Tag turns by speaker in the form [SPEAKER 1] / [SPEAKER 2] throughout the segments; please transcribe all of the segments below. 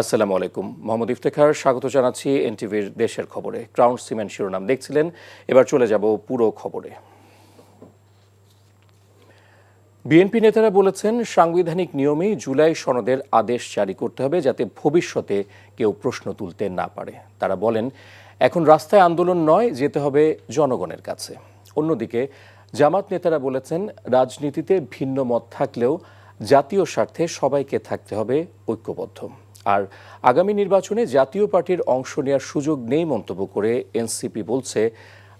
[SPEAKER 1] আসসালামু আলাইকুম। মোহাম্মদ ইফতেখার, স্বাগত জানাচ্ছি এনটিভির দেশের খবরে। ক্রাউন সিমেন্ট শিরোনাম দেখছিলেন, এবার চলে যাব পুরো খবরে। বিএনপি নেতারা বলেছেন, সাংবিধানিক নিয়মেই জুলাই সনদের আদেশ জারি করতে হবে যাতে ভবিষ্যতে কেউ প্রশ্ন তুলতে না পারে। তারা বলেন, এখন রাস্তায় আন্দোলন নয়, যেতে হবে জনগণের কাছে। অন্যদিকে, জামাত নেতারা বলেছেন, রাজনীতিতে ভিন্ন মত থাকলেও জাতীয় স্বার্থে সবাইকে থাকতে হবে ঐক্যবদ্ধ। আর আগামী নির্বাচনে জাতীয় পার্টির অংশ নেওয়ার সুযোগ নেই মন্তব্য করে এনসিপি বলছে,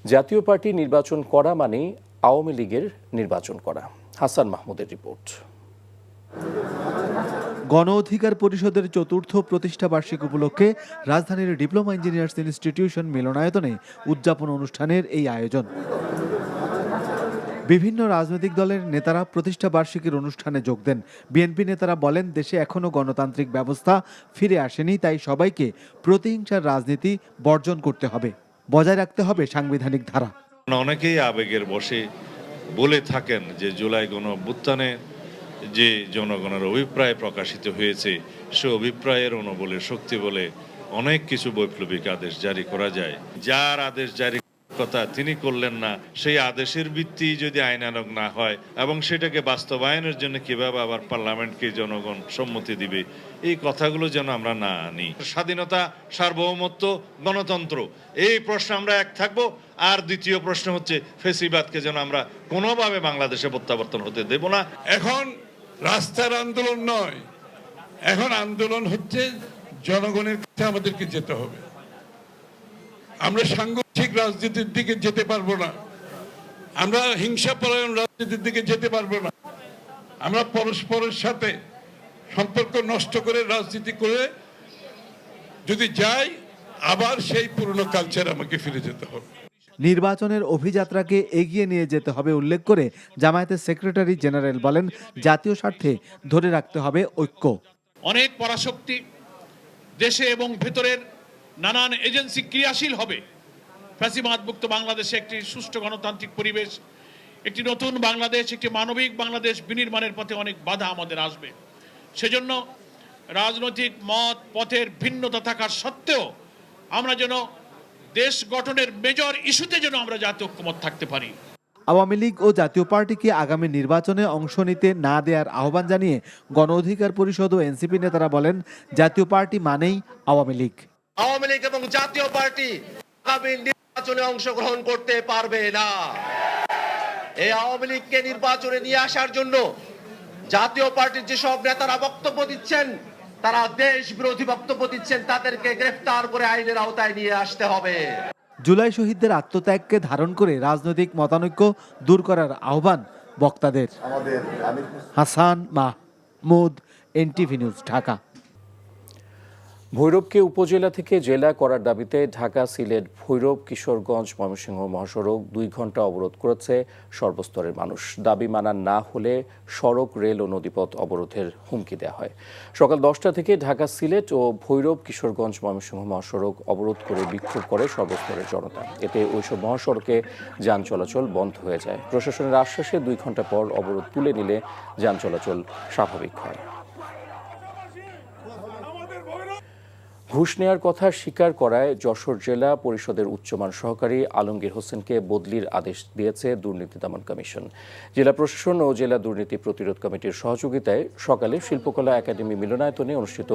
[SPEAKER 1] জাতীয় পার্টি নির্বাচন করা মানেই আওয়ামী লীগের নির্বাচন করা। হাসান মাহমুদের রিপোর্ট।
[SPEAKER 2] গণ অধিকার পরিষদের চতুর্থ প্রতিষ্ঠা বার্ষিক উপলক্ষে রাজধানীর ডিপ্লোমা ইঞ্জিনিয়ার্স ইনস্টিটিউশন মিলনায়তনে উদযাপন অনুষ্ঠানের এই আয়োজন। বিভিন্ন রাজনৈতিক দলের নেতারা প্রতিষ্ঠা বার্ষিকীর অনুষ্ঠানে যোগ দেন। বিএনপি নেতারা বলেন, দেশে এখনও গণতান্ত্রিক ব্যবস্থা ফিরে আসেনি, তাই সবাইকে প্রতিহিংসার রাজনীতি বর্জন করতে হবে। বজায় রাখতে হবে সাংবিধানিক ধারা।
[SPEAKER 3] অনেকেই আবেগের বসে বলে থাকেন যে, জুলাই গণ অভ্যুত্থানে যে জনগণের অভিপ্রায় প্রকাশিত হয়েছে, সে অভিপ্রায়ের অনুবলে শক্তি বলে অনেক কিছু বৈপ্লবিক আদেশ জারি করা যায়। যার আদেশ জারি কথা তিনি করলেন না। সেই আদেশের ভিত্তি যদি আইনানক না হয় এবং সেটাকে বাস্তবায়নের জন্য কীভাবে আবার পার্লামেন্টকে জনগণ সম্মতি দিবে, এই কথাগুলো যেন আমরা না আনি। স্বাধীনতা, সার্বভৌমত্ব, গণতন্ত্র, এই প্রশ্ন আমরা এক থাকব। আর দ্বিতীয় প্রশ্ন হচ্ছে, ফেসিবাদকে যেন আমরা কোনোভাবে বাংলাদেশে প্রত্যাবর্তন হতে দেব না।
[SPEAKER 4] এখন রাস্তার আন্দোলন নয়, এখন আন্দোলন হচ্ছে জনগণের কাছে আমাদেরকে যেতে হবে। আমরা সাংগঠনিক রাজনীতির দিকে যেতে পারব না। আমরা হিংসা পরায়ণ রাজনীতির দিকে যেতে পারব না। আমরা পরস্পরের সাথে সম্পর্ক নষ্ট করে রাজনীতি করে যদি যাই আবার সেই পুরনো কালচার আমাকে ফিরে যেতে হবে।
[SPEAKER 2] নির্বাচনের অভিযাত্রাকে এগিয়ে নিয়ে যেতে হবে উল্লেখ করে জামায়াতের সেক্রেটারি জেনারেল বলেন জাতীয় স্বার্থে ধরে রাখতে হবে ঐক্য।
[SPEAKER 5] অনেক পরাশক্তি দেশে এবং ভেতরের নানান এজেন্সি ক্রিয়াশীল হবে। ফ্যাসিবাদমুক্ত বাংলাদেশে একটি সুষ্ঠু গণতান্ত্রিক পরিবেশ, একটি নতুন বাংলাদেশ, একটি মানবিক বাংলাদেশ বিনির্মাণের পথে অনেক বাধা আমাদের আসবে। সেজন্য রাজনৈতিক মত, পথের ভিন্নতা থাকার সত্ত্বেও আমরা যেন দেশ গঠনের মেজর ইস্যুতে যেন আমরা জাতীয় ঐক্যমত থাকতে পারি।
[SPEAKER 2] আওয়ামী লীগ ও জাতীয় পার্টিকে আগামী নির্বাচনে অংশ নিতে না দেওয়ার আহ্বান জানিয়ে গণ অধিকার পরিষদ ও এনসিপি নেতারা বলেন, জাতীয় পার্টি মানেই আওয়ামী লীগ।
[SPEAKER 6] আওয়ামী লীগ এবং জাতীয় পার্টি আগামী নির্বাচনে অংশগ্রহণ করতে পারবে না। এই আওয়ামী লীগকে নির্বাচনে নিয়ে আসার জন্য জাতীয় পার্টির যেসব নেতারা বক্তব্য দিচ্ছেন তারা দেশ বিরোধী বক্তব্য দিচ্ছেন তাদেরকে গ্রেফতার করে আইনের আওতায় নিয়ে আসতে হবে।
[SPEAKER 2] জুলাই শহীদদের আত্মত্যাগকে ধারণ করে রাজনৈতিক মতানৈক্য দূর করার আহ্বান বক্তাদের। Hasan Mahmud NTV news Dhaka.
[SPEAKER 1] ভৈরবকে উপজেলা থেকে জেলা করার দাবিতে ঢাকা সিলেট, ভৈরব, কিশোরগঞ্জ, ময়মনসিংহ, মহাসড়ক দুই ঘণ্টা অবরোধ করেছে সর্বস্তরের মানুষ। দাবি মানা না হলে সড়ক, রেল ও নদীপথ অবরোধের হুমকি দেওয়া হয়। সকাল দশটা থেকে ঢাকা সিলেট ও ভৈরব, কিশোরগঞ্জ, ময়মনসিংহ মহাসড়ক অবরোধ করে বিক্ষোভ করে সর্বস্তরের জনতা। এতে ওইসব মহাসড়কে যান চলাচল বন্ধ হয়ে যায়। প্রশাসনের আশ্বাসে দুই ঘণ্টা পর অবরোধ তুলে নিলে যান চলাচল স্বাভাবিক হয়। ঘুষ নেয়ার কথা স্বীকার করায় যশোর জেলা পরিষদের উচ্চমান সহকারী আলমগীর হোসেনকে বদলির আদেশ দিয়েছে দুর্নীতি দমন কমিশন। জেলা প্রশাসন ও জেলা দুর্নীতি প্রতিরোধ কমিটির সহযোগিতায় সকালে শিল্পকলা একাডেমি মিলনায়তনে অনুষ্ঠিত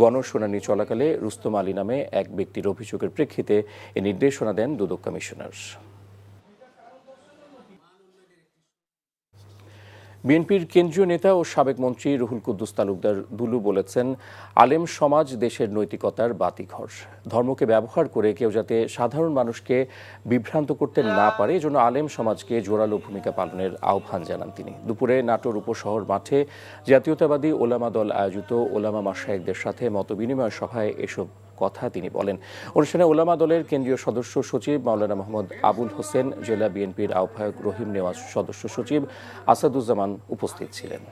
[SPEAKER 1] গণশুনানি চলাকালে রুস্তম আলী নামে এক ব্যক্তির অভিযোগের প্রেক্ষিতে এ নির্দেশনা দেন দুদক কমিশনার। বিএনপির কেন্দ্রীয় নেতা ও সাবেক মন্ত্রী রুহুল কুদ্দুস তালুকদার দুলু বলেছেন, আলেম সমাজ দেশের নৈতিকতার বাতিঘর। ধর্মকে ব্যবহার করে কেউ যাতে সাধারণ মানুষকে বিভ্রান্ত করতে না পারে, এজন্য আলেম সমাজকে জোরালো ভূমিকা পালনের আহ্বান জানান তিনি। দুপুরে নাটোর উপশহর মাঠে জাতীয়তাবাদী ওলামা দল আয়োজিত ওলামা মাসায়েকদের সাথে মতবিনিময় সভায় এসব কথা তিনি বলেন। অনুষ্ঠানে ওলামা দলের কেন্দ্রীয় সদস্য সচিব মাওলানা মোহাম্মদ আবুল হোসেন, জেলা বিএনপির আহ্বায়ক রহিম নেওয়াজ সদস্য সচিব আসাদুজ্জামান উপস্থিত ছিলেন।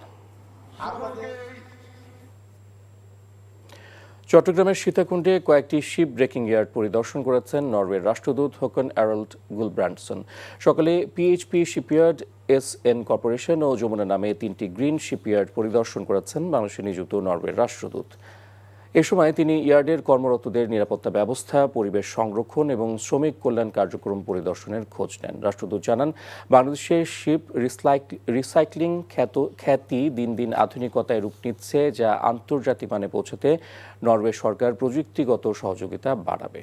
[SPEAKER 1] চট্টগ্রামের সীতাকুণ্ডে কয়েকটি শিপ ব্রেকিং ইয়ার্ড পরিদর্শন করেছেন নরওয়ের রাষ্ট্রদূত হোকন অ্যারল্ড গুলব্র্যান্ডসন সকালে PHP shipyard, S N corporation ও যমুনা নামে তিনটি গ্রিন শিপইয়ার্ড পরিদর্শন করেছেন বাংলাদেশে নিযুক্ত নরওয়ের রাষ্ট্রদূত। এ সময় তিনি ইয়ার্ডের কর্মরতদের নিরাপত্তা ব্যবস্থা, পরিবেশ সংরক্ষণ এবং শ্রমিক কল্যাণ কার্যক্রম পরিদর্শনের খোঁজ নেন। রাষ্ট্রদূত জানান বাংলাদেশের শিপ রিসাইক্লিং খ্যাত, খ্যাতি দিন দিন আধুনিকতায় রূপ নিচ্ছে, যা আন্তর্জাতিক মানে পৌঁছাতে নরওয়ে সরকার প্রযুক্তিগত সহযোগিতা বাড়াবে।